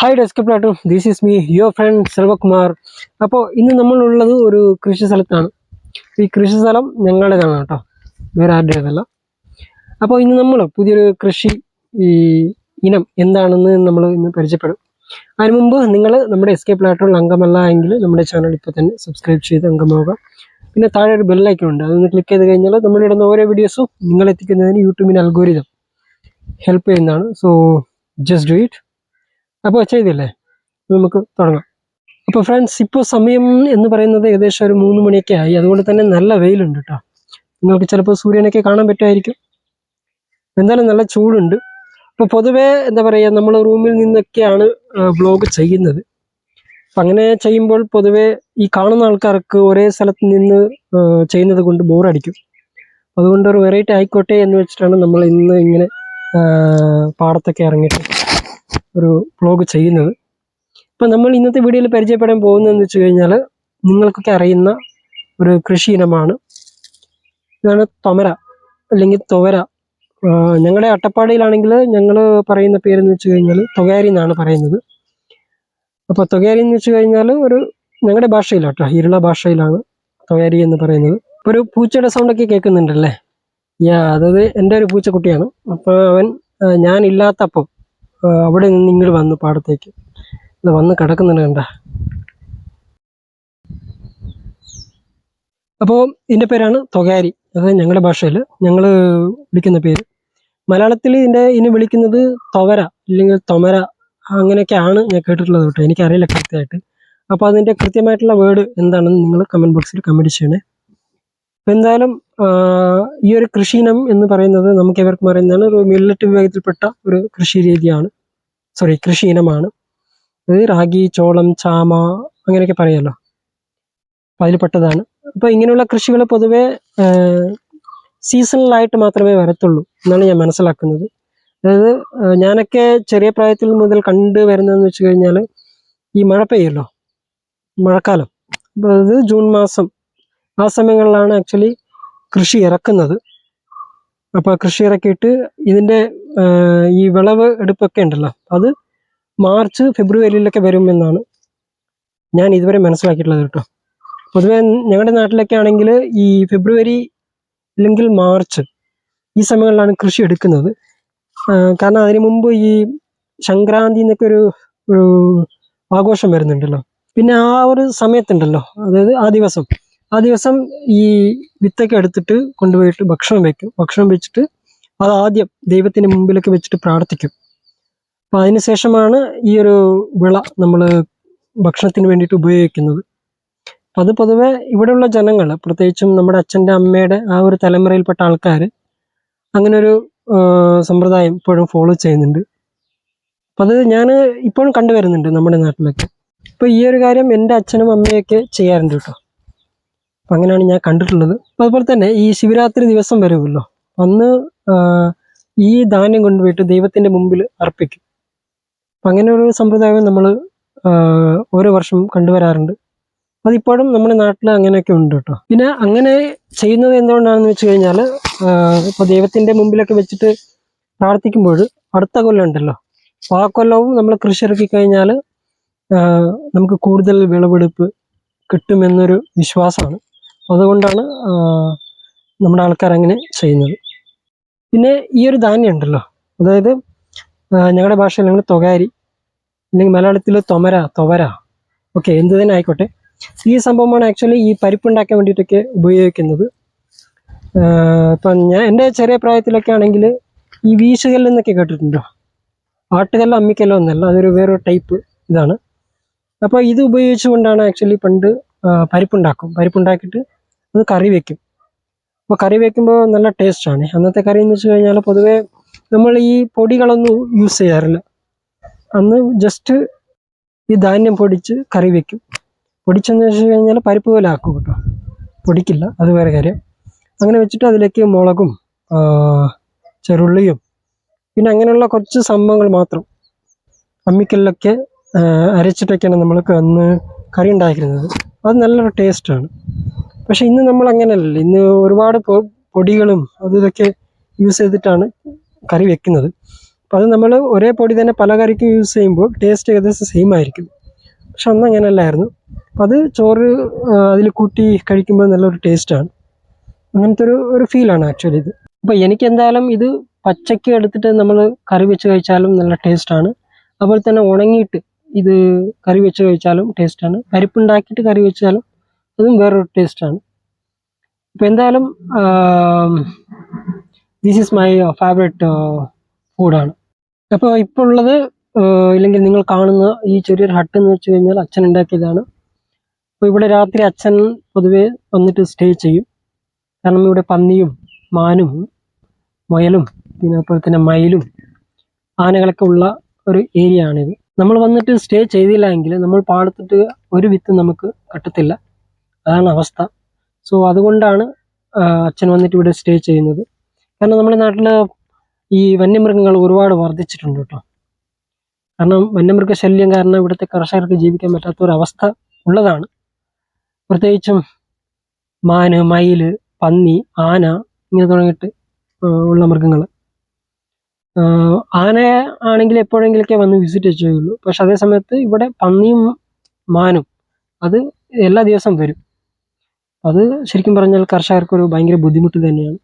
Hi desk Plato this is me your friend Selvakumar അപ്പോൾ ഇന്ന് നമ്മളുള്ളത് ഒരു കൃഷി സ്ഥലത്താണ്. ഈ കൃഷി സ്ഥലം ഞങ്ങളുടേതാണ് കേട്ടോ. വേറെ ആരുടേതല്ല. അപ്പോൾ ഇന്ന് നമ്മൾ പുതിയൊരു കൃഷി ഈ ഇനം എന്താണെന്ന് നമ്മൾ ഇന്ന് പരിചയപ്പെടും. അതിനു മുമ്പ് നിങ്ങൾ നമ്മുടെ എസ് കെ പ്ലാറ്റോണിൽ അംഗമല്ല എങ്കിൽ നമ്മുടെ ചാനൽ ഇപ്പോൾ തന്നെ സബ്സ്ക്രൈബ് ചെയ്ത് അംഗമാവുക. പിന്നെ താഴെ ഒരു ബെല്ലൈക്കൺ ഉണ്ട്. അതൊന്ന് ക്ലിക്ക് ചെയ്ത് കഴിഞ്ഞാൽ നമ്മളിടുന്ന ഓരോ വീഡിയോസും നിങ്ങൾ എത്തിക്കുന്നതിന് യൂട്യൂബിന് അൽഗോരിതം ഹെൽപ്പ് ചെയ്യുന്നതാണ്. സോ ജസ്റ്റ് ഡു ഇറ്റ് അപ്പോൾ ചെയ്തില്ലേ? നമുക്ക് തുടങ്ങാം. അപ്പോൾ ഫ്രണ്ട്സ് ഇപ്പോൾ സമയം എന്ന് പറയുന്നത് ഏകദേശം ഒരു മൂന്ന് മണിയൊക്കെ ആയി. അതുകൊണ്ട് തന്നെ നല്ല വെയിലുണ്ട് കേട്ടോ നിങ്ങൾക്ക് ചിലപ്പോൾ സൂര്യനൊക്കെ കാണാൻ പറ്റുമായിരിക്കും. എന്തായാലും നല്ല ചൂടുണ്ട്. അപ്പോൾ പൊതുവേ എന്താ പറയുക നമ്മൾ റൂമിൽ നിന്നൊക്കെയാണ് ബ്ലോഗ് ചെയ്യുന്നത്. അപ്പം അങ്ങനെ ചെയ്യുമ്പോൾ പൊതുവേ ഈ കാണുന്ന ആൾക്കാർക്ക് ഒരേ സ്ഥലത്ത് നിന്ന് ചെയ്യുന്നത് കൊണ്ട് ബോറടിക്കും. അതുകൊണ്ട് ഒരു വെറൈറ്റി ആയിക്കോട്ടെ എന്ന് വെച്ചിട്ടാണ് നമ്മൾ ഇന്ന് ഇങ്ങനെ പാടത്തൊക്കെ ഇറങ്ങിയിട്ട് ഒരു വ്ളോഗ് ചെയ്യുന്നത്. അപ്പം നമ്മൾ ഇന്നത്തെ വീഡിയോയിൽ പരിചയപ്പെടാൻ പോകുന്നതെന്ന് വെച്ച് കഴിഞ്ഞാൽ നിങ്ങൾക്കൊക്കെ അറിയുന്ന ഒരു കൃഷി ഇനമാണ്. ഇതാണ് തൊമര അല്ലെങ്കിൽ തുവര. ഞങ്ങളുടെ അട്ടപ്പാടിയിലാണെങ്കിൽ ഞങ്ങൾ പറയുന്ന പേരെന്ന് വെച്ച് കഴിഞ്ഞാൽ തൊകാരി എന്നാണ് പറയുന്നത്. അപ്പോൾ തൊകാരി എന്ന് വെച്ച് കഴിഞ്ഞാൽ ഒരു ഞങ്ങളുടെ ഭാഷയിലാണ് കേട്ടോ ഇരുള ഭാഷയിലാണ് തൊകാരി എന്ന് പറയുന്നത്. ഇപ്പോൾ ഒരു പൂച്ചയുടെ സൗണ്ടൊക്കെ കേൾക്കുന്നുണ്ടല്ലേ? യാ അതായത് എന്റെ ഒരു പൂച്ചക്കുട്ടിയാണ്. അപ്പോൾ അവൻ ഞാനില്ലാത്തപ്പം അവിടെ നിന്ന് ഇങ്ങോട്ട് വന്നു പാടത്തേക്ക്. ഇത് വന്ന് കിടക്കുന്നുണ്ട് കണ്ട. അപ്പോൾ ഇതിന്റെ പേരാണ് തൊകാരി അത് ഞങ്ങളുടെ ഭാഷയിൽ ഞങ്ങൾ വിളിക്കുന്ന പേര്. മലയാളത്തിൽ ഇതിന്റെ ഇതിനെ വിളിക്കുന്നത് തൊവര അല്ലെങ്കിൽ തൊമര അങ്ങനെയൊക്കെയാണ് ഞാൻ കേട്ടിട്ടുള്ളത് കേട്ടോ. എനിക്കറിയില്ല കൃത്യമായിട്ട്. അപ്പോൾ അതിന്റെ കൃത്യമായിട്ടുള്ള വേർഡ് എന്താണെന്ന് നിങ്ങൾ കമന്റ് ബോക്സിൽ കമന്റ് ചെയ്യണേ. എന്തായാലും ഈ ഒരു കൃഷിയിനം എന്ന് പറയുന്നത് നമുക്ക് ഇവർക്കും അറിയുന്നതാണ്. ഒരു മില്ലറ്റ് വിഭാഗത്തിൽപ്പെട്ട ഒരു കൃഷി രീതിയാണ്. സോറി കൃഷി ഇനമാണ് അത് റാഗി ചോളം ചാമ അങ്ങനെയൊക്കെ പറയാമല്ലോ അപ്പം അതിൽപ്പെട്ടതാണ്. അപ്പോൾ ഇങ്ങനെയുള്ള കൃഷികൾ പൊതുവേ സീസണലായിട്ട് മാത്രമേ വരത്തുള്ളൂ എന്നാണ് ഞാൻ മനസ്സിലാക്കുന്നത്. അതായത് ഞാനൊക്കെ ചെറിയ പ്രായത്തിൽ മുതൽ കണ്ടു വരുന്നതെന്ന് വെച്ച് കഴിഞ്ഞാൽ ഈ മഴ പെയ്യല്ലോ. മഴക്കാലം. അപ്പോൾ അത് ജൂൺ മാസം. ആ സമയങ്ങളിലാണ് ആക്ച്വലി കൃഷി ഇറക്കുന്നത്. അപ്പോൾ കൃഷി ഇറക്കിയിട്ട് ഇതിന്റെ ഈ വിളവ് എടുപ്പൊക്കെ ഉണ്ടല്ലോ അത് മാർച്ച് ഫെബ്രുവരിയിലൊക്കെ വരുമെന്നാണ് ഞാൻ ഇതുവരെ മനസ്സിലാക്കിയിട്ടുള്ളത് കേട്ടോ. പൊതുവെ ഞങ്ങളുടെ നാട്ടിലൊക്കെ ആണെങ്കിൽ ഈ ഫെബ്രുവരി അല്ലെങ്കിൽ മാർച്ച് ഈ സമയങ്ങളിലാണ് കൃഷി എടുക്കുന്നത്. കാരണം അതിനു മുമ്പ് ഈ സംക്രാന്തി എന്നൊക്കെ ഒരു ഒരു ആഘോഷം വരുന്നുണ്ടല്ലോ. പിന്നെ ആ ഒരു സമയത്തുണ്ടല്ലോ അതായത് ആ ദിവസം. ആ ദിവസം ഈ വിത്തൊക്കെ എടുത്തിട്ട് കൊണ്ടുപോയിട്ട് ഭക്ഷണം വെക്കും. ഭക്ഷണം വെച്ചിട്ട് അത് ആദ്യം ദൈവത്തിന് മുമ്പിലൊക്കെ വെച്ചിട്ട് പ്രാർത്ഥിക്കും. അപ്പം അതിനുശേഷമാണ് ഈ ഒരു വിള നമ്മൾ ഭക്ഷണത്തിന് വേണ്ടിയിട്ട് ഉപയോഗിക്കുന്നത്. അത് പൊതുവെ ഇവിടെയുള്ള ജനങ്ങൾ പ്രത്യേകിച്ചും നമ്മുടെ അച്ഛന്റെ അമ്മയുടെ ആ ഒരു തലമുറയിൽപ്പെട്ട ആൾക്കാർ അങ്ങനെ ഒരു സമ്പ്രദായം ഇപ്പോഴും ഫോളോ ചെയ്യുന്നുണ്ട്. അപ്പം അത് ഞാൻ ഇപ്പോഴും കണ്ടുവരുന്നുണ്ട് നമ്മുടെ നാട്ടിലൊക്കെ. അപ്പോൾ ഈ ഒരു കാര്യം എന്റെ അച്ഛനും അമ്മയൊക്കെ ചെയ്യാറുണ്ട് കേട്ടോ. അപ്പം അങ്ങനെയാണ് ഞാൻ കണ്ടിട്ടുള്ളത്. അപ്പം അതുപോലെ തന്നെ ഈ ശിവരാത്രി ദിവസം വരുമല്ലോ അന്ന് ഈ ധാന്യം കൊണ്ടുപോയിട്ട് ദൈവത്തിന്റെ മുമ്പിൽ അർപ്പിക്കും. അപ്പം അങ്ങനെ ഒരു സമ്പ്രദായം നമ്മൾ ഓരോ വർഷം കണ്ടുവരാറുണ്ട്. അതിപ്പോഴും നമ്മുടെ നാട്ടിൽ അങ്ങനെയൊക്കെ ഉണ്ട് കേട്ടോ. പിന്നെ അങ്ങനെ ചെയ്യുന്നത് എന്തുകൊണ്ടാണെന്ന് വെച്ച് കഴിഞ്ഞാൽ ഇപ്പോൾ ദൈവത്തിന്റെ മുമ്പിലൊക്കെ വെച്ചിട്ട് പ്രാർത്ഥിക്കുമ്പോൾ അടുത്ത കൊല്ലം ഉണ്ടല്ലോ. അപ്പോൾ ആ കൊല്ലവും നമ്മൾ കൃഷി ഇറക്കി കഴിഞ്ഞാൽ നമുക്ക് കൂടുതൽ വിളവെടുപ്പ് കിട്ടുമെന്നൊരു വിശ്വാസമാണ്. അതുകൊണ്ടാണ് നമ്മുടെ ആൾക്കാർ അങ്ങനെ ചെയ്യുന്നത്. പിന്നെ ഈ ഒരു ധാന്യം ഉണ്ടല്ലോ. അതായത് ഞങ്ങളുടെ ഭാഷയിൽ ഞങ്ങൾ തൊകാരി അല്ലെങ്കിൽ മലയാളത്തിൽ തൊമര തൊവര ഓക്കെ എന്ത് തന്നെ ആയിക്കോട്ടെ. ഈ സംഭവമാണ് ആക്ച്വലി ഈ പരിപ്പുണ്ടാക്കാൻ വേണ്ടിയിട്ടൊക്കെ ഉപയോഗിക്കുന്നത്. ഇപ്പൊ ഞാൻ എന്റെ ചെറിയ പ്രായത്തിലൊക്കെ ആണെങ്കിൽ ഈ വീശുകല്ലെന്നൊക്കെ കേട്ടിട്ടുണ്ടോ ആട്ടുകല്ലോ അമ്മിക്കല്ലോ എന്നല്ല അതൊരു വേറൊരു ടൈപ്പ് ഇതാണ്. അപ്പോൾ ഇത് ഉപയോഗിച്ചുകൊണ്ടാണ് ആക്ച്വലി പണ്ട് പരിപ്പുണ്ടാക്കും. പരിപ്പുണ്ടാക്കിയിട്ട് അത് കറി വെക്കും. അപ്പോൾ കറി വെക്കുമ്പോൾ നല്ല ടേസ്റ്റാണ് അന്നത്തെ കറി എന്ന് വെച്ച് കഴിഞ്ഞാൽ പൊതുവേ നമ്മൾ ഈ പൊടികളൊന്നും യൂസ് ചെയ്യാറില്ല. അന്ന് ജസ്റ്റ് ഈ ധാന്യം പൊടിച്ച് കറി വെക്കും. പൊടിച്ചെന്ന് വെച്ച് കഴിഞ്ഞാൽ പരിപ്പ് പോലെ ആക്കും കേട്ടോ. പൊടിക്കില്ല അത് വേറെ കാര്യം. അങ്ങനെ വെച്ചിട്ട് അതിലേക്ക് മുളകും ചെറുള്ളിയും പിന്നെ അങ്ങനെയുള്ള കുറച്ച് സംഭവങ്ങൾ മാത്രം. അമ്മിക്കല്ലൊക്കെ അരച്ചിട്ടൊക്കെയാണ് നമ്മൾക്ക് അന്ന് കറി ഉണ്ടാക്കിയിരുന്നത്. അത് നല്ലൊരു ടേസ്റ്റാണ് പക്ഷെ ഇന്ന് നമ്മൾ അങ്ങനെയല്ല ഇന്ന് ഒരുപാട് പൊടികളും അത് ഇതൊക്കെ യൂസ് ചെയ്തിട്ടാണ് കറി വെക്കുന്നത്. അപ്പോൾ അത് നമ്മൾ ഒരേ പൊടി തന്നെ പല കറിക്കും യൂസ് ചെയ്യുമ്പോൾ ടേസ്റ്റ് ഏകദേശം സെയിം ആയിരിക്കും. പക്ഷെ അന്ന് അങ്ങനെയല്ലായിരുന്നു അപ്പം അത് ചോറ് അതിൽ കൂട്ടി കഴിക്കുമ്പോൾ നല്ലൊരു ടേസ്റ്റാണ് അങ്ങനത്തെ ഒരു ഒരു ഫീലാണ് ആക്ച്വലി ഇത്. അപ്പോൾ എനിക്ക് എന്തായാലും ഇത് പച്ചയ്ക്ക് എടുത്തിട്ട് നമ്മൾ കറി വെച്ച് കഴിച്ചാലും നല്ല ടേസ്റ്റാണ് അതുപോലെ തന്നെ ഉണങ്ങിയിട്ട് ഇത് കറി വെച്ച് കഴിച്ചാലും ടേസ്റ്റാണ് പരിപ്പുണ്ടാക്കിയിട്ട് കറി വെച്ചാലും അതും വേറൊരു ടേസ്റ്റാണ് അപ്പോൾ എന്തായാലും ദിസ് ഈസ് മൈ ഫേവറേറ്റ് ഫുഡാണ് അപ്പോൾ ഇപ്പോൾ ഉള്ളത് ഇല്ലെങ്കിൽ നിങ്ങൾ കാണുന്ന ഈ ചെറിയൊരു ഹട്ട് എന്ന് വെച്ച് കഴിഞ്ഞാൽ അച്ഛൻ ഉണ്ടാക്കിയതാണ്. അപ്പോൾ ഇവിടെ രാത്രി അച്ഛൻ പൊതുവേ വന്നിട്ട് സ്റ്റേ ചെയ്യും. കാരണം ഇവിടെ പന്നിയും മാനും മുയലും പിന്നെ അതുപോലെ തന്നെ മയിലും ആനകളൊക്കെ ഉള്ള ഒരു ഏരിയ ആണിത്. നമ്മൾ വന്നിട്ട് സ്റ്റേ ചെയ്തില്ല എങ്കിൽ നമ്മൾ പാടത്തിട്ട് ഒരു വിത്ത് നമുക്ക് കിട്ടത്തില്ല. അതാണ് അവസ്ഥ. സോ അതുകൊണ്ടാണ് അച്ഛൻ വന്നിട്ട് ഇവിടെ സ്റ്റേ ചെയ്യുന്നത്. കാരണം നമ്മുടെ നാട്ടിൽ ഈ വന്യമൃഗങ്ങൾ ഒരുപാട് വർദ്ധിച്ചിട്ടുണ്ട് കേട്ടോ. കാരണം വന്യമൃഗ ശല്യം കാരണം ഇവിടുത്തെ കർഷകർക്ക് ജീവിക്കാൻ പറ്റാത്ത ഒരു അവസ്ഥ ഉള്ളതാണ്. പ്രത്യേകിച്ചും മാന് മയിൽ പന്നി ആന ഇങ്ങനെ തുടങ്ങിയിട്ട് ഉള്ള മൃഗങ്ങൾ ആന ആണെങ്കിൽ എപ്പോഴെങ്കിലൊക്കെ വന്ന് വിസിറ്റ് ചെയ്യുള്ളൂ പക്ഷെ അതേ സമയത്ത് ഇവിടെ പന്നിയും മാനും അത് എല്ലാ ദിവസവും വരും. അത് ശരിക്കും പറഞ്ഞാൽ കർഷകർക്ക് ഒരു ഭയങ്കര ബുദ്ധിമുട്ട് തന്നെയാണ്.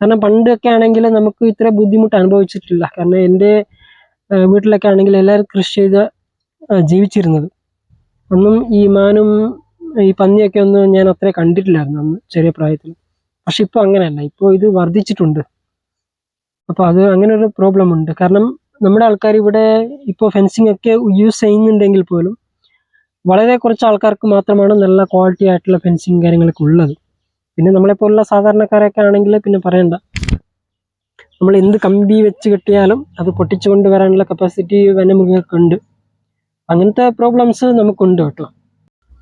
കാരണം പണ്ടൊക്കെ ആണെങ്കിൽ നമുക്ക് ഇത്ര ബുദ്ധിമുട്ട് അനുഭവിച്ചിട്ടില്ല. കാരണം എന്റെ വീട്ടിലൊക്കെ ആണെങ്കിൽ എല്ലാവരും കൃഷി ചെയ്ത് ജീവിച്ചിരുന്നത്. അന്നും ഈ മാനും ഈ പന്നിയൊക്കെ ഒന്നും ഞാൻ അത്ര കണ്ടിട്ടില്ലായിരുന്നു അന്ന് ചെറിയ പ്രായത്തിൽ. പക്ഷെ ഇപ്പോൾ അങ്ങനെയല്ല. ഇപ്പോൾ ഇത് വർദ്ധിച്ചിട്ടുണ്ട്. അപ്പോൾ അത് അങ്ങനെ ഒരു പ്രോബ്ലം ഉണ്ട്. കാരണം നമ്മുടെ ആൾക്കാർ ഇവിടെ ഇപ്പോൾ ഫെൻസിങ് ഒക്കെ യൂസ് ചെയ്യുന്നുണ്ടെങ്കിൽ പോലും വളരെ കുറച്ച് ആൾക്കാർക്ക് മാത്രമാണ് നല്ല ക്വാളിറ്റി ആയിട്ടുള്ള ഫെൻസിങ് കാര്യങ്ങളൊക്കെ ഉള്ളത്. പിന്നെ നമ്മളെപ്പോലുള്ള സാധാരണക്കാരൊക്കെ ആണെങ്കിൽ പിന്നെ പറയണ്ട. നമ്മൾ എന്ത് കമ്പി വെച്ച് കെട്ടിയാലും അത് പൊട്ടിച്ചു കൊണ്ടുവരാനുള്ള കപ്പാസിറ്റി വന്യമൃഗങ്ങൾക്കുണ്ട് അങ്ങനത്തെ പ്രോബ്ലംസ് നമുക്കുണ്ട് കേട്ടോ.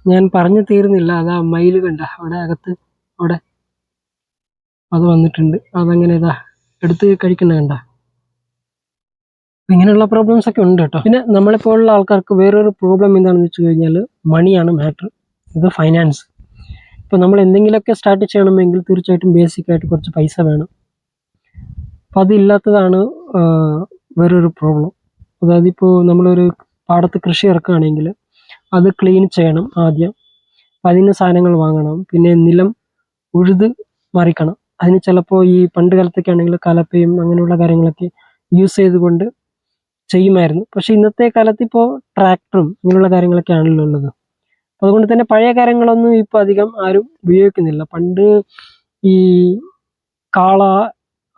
ഞാൻ പറഞ്ഞു തീർന്നില്ല. അതാ മയിൽ കണ്ട. അവിടെ അകത്ത് അവിടെ. അത് വന്നിട്ടുണ്ട്. അതങ്ങനെ ഇതാ എടുത്ത് കഴിക്കണ്ട കണ്ട. ഇങ്ങനെയുള്ള പ്രോബ്ലംസ് ഒക്കെ ഉണ്ട് കേട്ടോ പിന്നെ നമ്മളെപ്പോലുള്ള ആൾക്കാർക്ക് വേറൊരു പ്രോബ്ലം എന്താണെന്ന് വെച്ച് കഴിഞ്ഞാൽ മണിയാണ് മാറ്റർ ഇത് ഫൈനാൻസ് ഇപ്പോൾ നമ്മൾ എന്തെങ്കിലുമൊക്കെ സ്റ്റാർട്ട് ചെയ്യണമെങ്കിൽ തീർച്ചയായിട്ടും ബേസിക് ആയിട്ട് കുറച്ച് പൈസ വേണം. അപ്പം അതില്ലാത്തതാണ് വേറൊരു പ്രോബ്ലം അതായത് ഇപ്പോൾ നമ്മളൊരു പാടത്ത് കൃഷി ഇറക്കുകയാണെങ്കിൽ അത് ക്ലീൻ ചെയ്യണം ആദ്യം. അതിന് സാധനങ്ങൾ വാങ്ങണം. പിന്നെ നിലം ഉഴുത് മറിക്കണം. അതിന് ചിലപ്പോൾ ഈ പണ്ട് കാലത്തൊക്കെ ആണെങ്കിൽ കലപ്പയും അങ്ങനെയുള്ള കാര്യങ്ങളൊക്കെ യൂസ് ചെയ്തുകൊണ്ട് ചെയ്യുമായിരുന്നു. പക്ഷെ ഇന്നത്തെ കാലത്ത് ഇപ്പോൾ ട്രാക്ടറും ഇങ്ങനെയുള്ള കാര്യങ്ങളൊക്കെ ആണല്ലോ ഉള്ളത് അതുകൊണ്ട് തന്നെ പഴയ കാര്യങ്ങളൊന്നും ഇപ്പോൾ അധികം ആരും ഉപയോഗിക്കുന്നില്ല. പണ്ട് ഈ കാള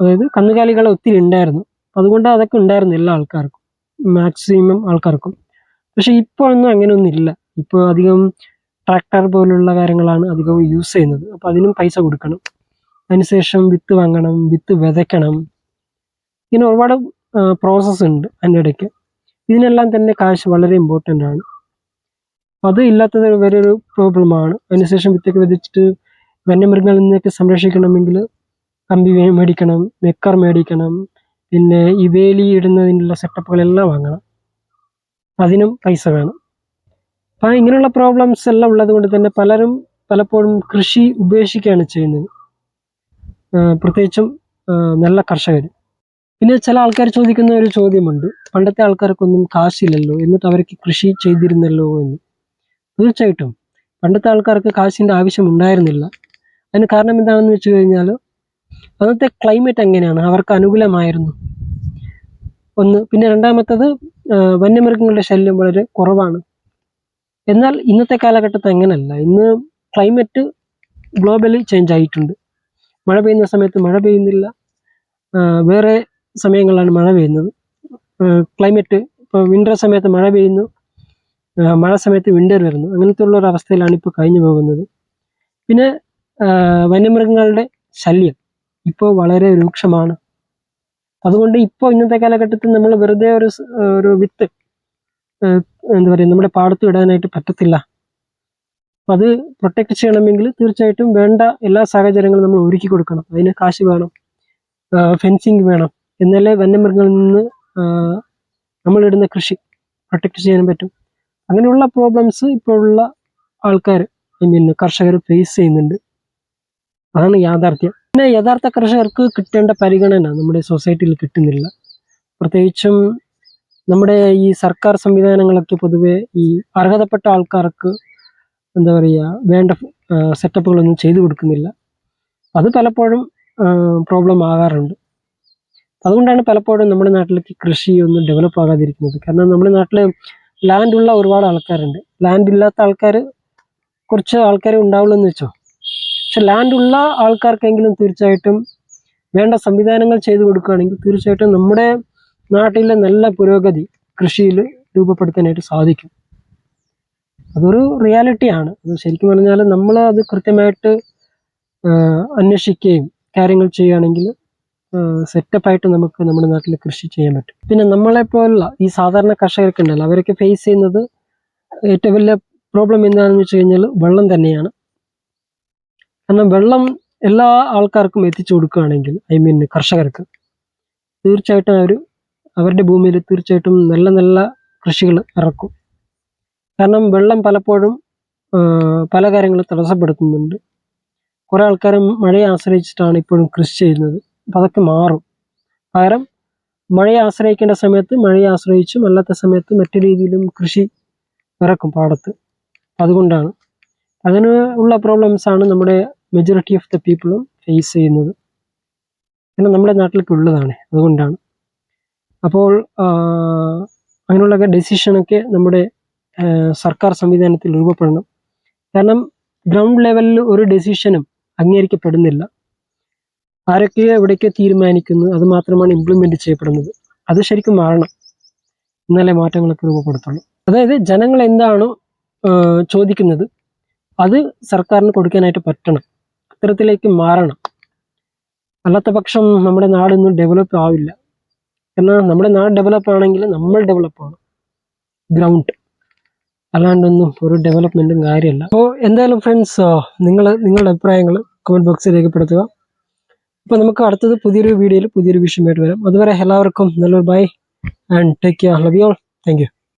അതായത് കന്നുകാലികൾ ഒത്തിരി ഉണ്ടായിരുന്നു. അതുകൊണ്ട് അതൊക്കെ ഉണ്ടായിരുന്നു എല്ലാ ആൾക്കാർക്കും മാക്സിമം ആൾക്കാർക്കും. പക്ഷെ ഇപ്പോൾ ഒന്നും അങ്ങനെയൊന്നും ഇല്ല. ഇപ്പോൾ അധികം ട്രാക്ടർ പോലുള്ള കാര്യങ്ങളാണ് അധികം യൂസ് ചെയ്യുന്നത്. അപ്പോൾ അതിനും പൈസ കൊടുക്കണം. അതിനുശേഷം വിത്ത് വാങ്ങണം വിത്ത് വിതയ്ക്കണം. ഇങ്ങനെ ഒരുപാട് പ്രോസസ്സ് ഉണ്ട് അതിന്റെ ഇടയ്ക്ക്. ഇതിനെല്ലാം തന്നെ കാശ് വളരെ ഇമ്പോർട്ടന്റ് ആണ്. അത് ഇല്ലാത്തത് വേറെ ഒരു പ്രോബ്ലമാണ് അതിനുശേഷം വിത്തൊക്കെ വിതച്ചിട്ട് വന്യമൃഗങ്ങളിൽ നിന്നൊക്കെ സംരക്ഷിക്കണമെങ്കിൽ കമ്പി മേടിക്കണം മെക്കർ മേടിക്കണം പിന്നെ ഈ വേലി ഇടുന്നതിനുള്ള സെറ്റപ്പുകളെല്ലാം വാങ്ങണം. അതിനും പൈസ വേണം. അപ്പം ഇങ്ങനെയുള്ള പ്രോബ്ലംസ് എല്ലാം ഉള്ളത് കൊണ്ട് തന്നെ പലരും പലപ്പോഴും കൃഷി ഉപേക്ഷിക്കുകയാണ് ചെയ്യുന്നത്. പ്രത്യേകിച്ചും നല്ല കർഷകർ പിന്നെ ചില ആൾക്കാർ ചോദിക്കുന്ന ഒരു ചോദ്യമുണ്ട്. പണ്ടത്തെ ആൾക്കാർക്കൊന്നും കാശില്ലല്ലോ. എന്നിട്ട് അവർക്ക് കൃഷി ചെയ്തിരുന്നല്ലോ എന്ന്. തീർച്ചയായിട്ടും. പണ്ടത്തെ ആൾക്കാർക്ക് കാശിന്റെ ആവശ്യം ഉണ്ടായിരുന്നില്ല. അതിന് കാരണം എന്താണെന്ന് വെച്ച് കഴിഞ്ഞാൽ അന്നത്തെ ക്ലൈമറ്റ് എങ്ങനെയാണ്? അവർക്ക് അനുകൂലമായിരുന്നു. ഒന്ന്. പിന്നെ രണ്ടാമത്തത് വന്യമൃഗങ്ങളുടെ ശല്യം വളരെ കുറവാണ്. എന്നാൽ ഇന്നത്തെ കാലഘട്ടത്തിൽ അങ്ങനെയല്ല ഇന്ന് ക്ലൈമറ്റ് ഗ്ലോബലി ചേഞ്ച് ആയിട്ടുണ്ട്. മഴ പെയ്യുന്ന സമയത്ത് മഴ പെയ്യുന്നില്ല. വേറെ സമയങ്ങളിലാണ് മഴ പെയ്യുന്നത്. ക്ലൈമറ്റ് ഇപ്പോൾ വിന്റർ സമയത്ത് മഴ പെയ്യുന്നു. മഴ സമയത്ത് വിന്റർ വരുന്നു. അങ്ങനത്തെ ഉള്ള ഒരു അവസ്ഥയിലാണ് ഇപ്പോൾ കഴിഞ്ഞു പോകുന്നത്. പിന്നെ വന്യമൃഗങ്ങളുടെ ശല്യം ഇപ്പോൾ വളരെ രൂക്ഷമാണ്. അതുകൊണ്ട് ഇപ്പോൾ ഇന്നത്തെ കാലഘട്ടത്തിൽ നമ്മൾ വെറുതെ ഒരു ഒരു വിത്ത് എന്താ പറയുക നമ്മുടെ പാടത്ത് ഇടാനായിട്ട് പറ്റത്തില്ല. അപ്പം അത് പ്രൊട്ടക്ട് ചെയ്യണമെങ്കിൽ തീർച്ചയായിട്ടും വേണ്ട എല്ലാ സാഹചര്യങ്ങളും നമ്മൾ ഒരുക്കി കൊടുക്കണം. അതിന് കാശ് വേണം. ഫെൻസിങ് വേണം. എന്നാലേ വന്യമൃഗങ്ങളിൽ നിന്ന് നമ്മളിടുന്ന കൃഷി പ്രൊട്ടക്ട് ചെയ്യാനും പറ്റും. അങ്ങനെയുള്ള പ്രോബ്ലംസ് ഇപ്പോൾ ഉള്ള ആൾക്കാർ ഐ മീൻ കർഷകർ ഫേസ് ചെയ്യുന്നുണ്ട്. അതാണ് യാഥാർത്ഥ്യം. പിന്നെ യഥാർത്ഥ കർഷകർക്ക് കിട്ടേണ്ട പരിഗണന നമ്മുടെ സൊസൈറ്റിയിൽ കിട്ടുന്നില്ല. പ്രത്യേകിച്ചും നമ്മുടെ ഈ സർക്കാർ സംവിധാനങ്ങളൊക്കെ പൊതുവെ ഈ അർഹതപ്പെട്ട ആൾക്കാർക്ക് എന്താ പറയുക വേണ്ട സെറ്റപ്പുകളൊന്നും ചെയ്തു കൊടുക്കുന്നില്ല. അത് പലപ്പോഴും പ്രോബ്ലം ആകാറുണ്ട്. അതുകൊണ്ടാണ് പലപ്പോഴും നമ്മുടെ നാട്ടിലേക്ക് കൃഷി ഒന്നും ഡെവലപ്പ് ആകാതിരിക്കുന്നത്. കാരണം നമ്മുടെ നാട്ടിൽ ലാൻഡ് ഉള്ള ഒരുപാട് ആൾക്കാരുണ്ട്. ലാൻഡ് ഇല്ലാത്ത ആൾക്കാർ കുറച്ച് ആൾക്കാരെ ഉണ്ടാവുള്ളൂ എന്ന് വെച്ചോ. പക്ഷെ ലാൻഡ് ഉള്ള ആൾക്കാർക്കെങ്കിലും തീർച്ചയായിട്ടും വേണ്ട സംവിധാനങ്ങൾ ചെയ്തു കൊടുക്കുകയാണെങ്കിൽ തീർച്ചയായിട്ടും നമ്മുടെ നാട്ടിലെ നല്ല പുരോഗതി കൃഷിയിൽ രൂപപ്പെടുത്താനായിട്ട് സാധിക്കും. അതൊരു റിയാലിറ്റിയാണ് അത് ശരിക്കും പറഞ്ഞാൽ നമ്മൾ അത് കൃത്യമായിട്ട് അന്വേഷിക്കുകയും കാര്യങ്ങൾ ചെയ്യുകയാണെങ്കിൽ സെറ്റപ്പായിട്ട് നമുക്ക് നമ്മുടെ നാട്ടിൽ കൃഷി ചെയ്യാൻ പറ്റും. പിന്നെ നമ്മളെപ്പോലുള്ള ഈ സാധാരണ കർഷകർക്ക് ഉണ്ടല്ലോ അവരൊക്കെ ഫേസ് ചെയ്യുന്നത് ഏറ്റവും വലിയ പ്രോബ്ലം എന്താണെന്ന് വെച്ച് കഴിഞ്ഞാൽ വെള്ളം തന്നെയാണ്. കാരണം വെള്ളം എല്ലാ ആൾക്കാർക്കും എത്തിച്ചു കൊടുക്കുകയാണെങ്കിൽ ഐ മീൻ കർഷകർക്ക് തീർച്ചയായിട്ടും അവർ അവരുടെ ഭൂമിയിൽ തീർച്ചയായിട്ടും നല്ല നല്ല കൃഷികൾ ഇറക്കും. കാരണം വെള്ളം പലപ്പോഴും പല കാര്യങ്ങളും തടസ്സപ്പെടുത്തുന്നുണ്ട്. കുറേ ആൾക്കാരും മഴയെ ആശ്രയിച്ചിട്ടാണ് ഇപ്പോഴും കൃഷി ചെയ്യുന്നത്. അപ്പം അതൊക്കെ മാറും. പകരം മഴയെ ആശ്രയിക്കേണ്ട സമയത്ത് മഴയെ ആശ്രയിച്ചും അല്ലാത്ത സമയത്ത് മറ്റു രീതിയിലും കൃഷി ഇറക്കും പാടത്ത്. അതുകൊണ്ടാണ്. അങ്ങനെ ഉള്ള പ്രോബ്ലംസ് ആണ് നമ്മുടെ മെജോറിറ്റി ഓഫ് ദ പീപ്പിളും ഫേസ് ചെയ്യുന്നത്. പിന്നെ നമ്മുടെ നാട്ടിലൊക്കെ ഉള്ളതാണ്. അതുകൊണ്ടാണ്. അപ്പോൾ അങ്ങനെയുള്ള ഡെസിഷനൊക്കെ നമ്മുടെ സർക്കാർ സംവിധാനത്തിൽ രൂപപ്പെടണം. കാരണം ഗ്രൗണ്ട് ലെവലിൽ ഒരു ഡെസിഷനും അംഗീകരിക്കപ്പെടുന്നില്ല. ആരൊക്കെ എവിടെയൊക്കെ തീരുമാനിക്കുന്നു അത് മാത്രമാണ് ഇംപ്ലിമെന്റ് ചെയ്യപ്പെടുന്നത്. അത് ശരിക്കും മാറണം. എന്നാലേ മാറ്റങ്ങളൊക്കെ രൂപപ്പെടുത്തുള്ളൂ അതായത് ജനങ്ങൾ എന്താണോ ചോദിക്കുന്നത് അത് സർക്കാരിന് കൊടുക്കാനായിട്ട് പറ്റണം. അത്തരത്തിലേക്ക് മാറണം. അല്ലാത്ത പക്ഷം നമ്മുടെ നാടൊന്നും ഡെവലപ്പ് ആവില്ല. കാരണം നമ്മുടെ നാട് ഡെവലപ്പ് ആണെങ്കിൽ നമ്മൾ ഡെവലപ്പ് ആണ്. ഗ്രൗണ്ട് അല്ലാണ്ടൊന്നും ഒരു ഡെവലപ്മെന്റും കാര്യമല്ല അപ്പോൾ എന്തായാലും ഫ്രണ്ട്സ് നിങ്ങൾ നിങ്ങളുടെ അഭിപ്രായങ്ങൾ കമന്റ് ബോക്സിൽ രേഖപ്പെടുത്തുക. അപ്പോൾ നമുക്ക് അടുത്തത് പുതിയൊരു വീഡിയോയിൽ പുതിയൊരു വിഷയമായിട്ട് വരാം. അതുവരെ എല്ലാവർക്കും നല്ലൊരു bye and take care love you all thank you